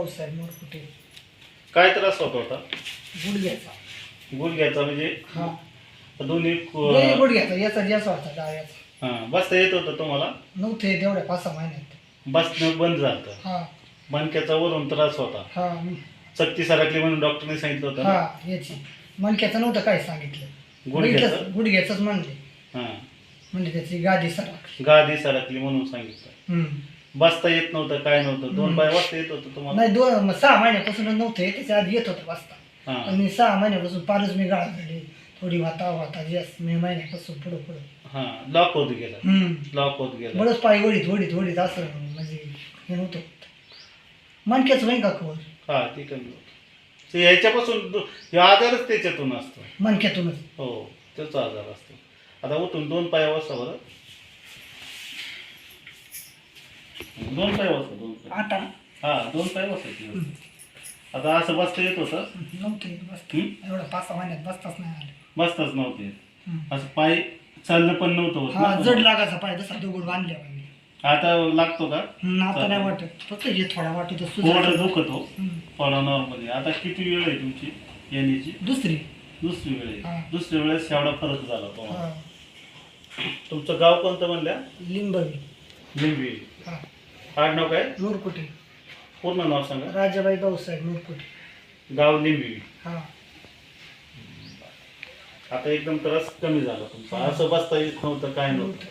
पावसाळ्यात मोरकुटे काय त्रास होत? होता गुडघ्याचा गुडघ्याचा म्हणजे हा. दोन्ही लय गुडघ्याचा याचा याचा होता डाव्याचा हा बसता येत होतं तुम्हाला? नव्हते तेवढ्या पाच सहा महिन्यात. बसणं बंद झालं हा. मणक्याचा वरून त्रास होता. हा. चक्ती सरकली म्हणून डॉक्टरने सांगितलं होतं ना? हा याची. मणक्याचं नव्हतं काय सांगितलं. गुडघ्याचं? बघितलंच- गुडघ्याचंच म्हणले. हा. म्हणजे त्याची गादी सरकली गादी सरकली म्हणून सांगितलं. हम्म. बसता येत नव्हतं काय नव्हतं. दोन. पाय बसता येत होतं तुम्हाला? नाही दोन मग सहा महिन्यापासून नव्हते त्याच्या आधी येत होतं वाजता. हा. मी सहा महिन्यापासून फारच मी गाळ झाली थोडी वाता वाता जास्त मे महिन्यापासून पुढं पुढं. हा लॉक होत गेला. हम्म. लॉक होत गेला. बरंच पाय वडीत वडीत वडीत असं म्हणजे हे नव्हतं. मणक्याचं होईन का खबर हा ठीक आहे ते ह्याच्यापासून दो- आजारच त्याच्यातून असतो. मणक्यातूनच. हो त्याचा आजार असतो. आता उठून दोन पाय वाजता बरं. दोन पाय वाजता दोन पाय. आता? हा दोन पाय वाजता आता असं बसता येत होतं. नव्हते बसता? एवढं पाच सहा महिन्यात बसताच नाही आले. बसताच नव्हते. असं पाय चालणं पण नव्हतं होत हा ना. जड लागायचा पाय तसा दगड बांधल्या पाहिजे आता लागतो का? आता नाही वाटत. फक्त हे थोडा वाटत थोडं दुखतो हम्म. थोडा नॉर्मली. आता किती वेळ आहे तुमची येण्याची? दुसरी. दुसरी वेळ हा. आहे दुसऱ्या वेळेस एवढा फरक झाला तुम्हाला. हा. तुमचं गाव कोणतं म्हणल्या? लिंबवी. लिंबी. हा. आडनाव काय? नूरकुटे. पूर्ण नाव सांगा. राजाबाई भाऊसाहेब नूरकुटे. गाव लिंबी. हा. आता एकदम त्रास कमी झाला तुमचा. असं बसता येत नव्हतं काय नव्हतं?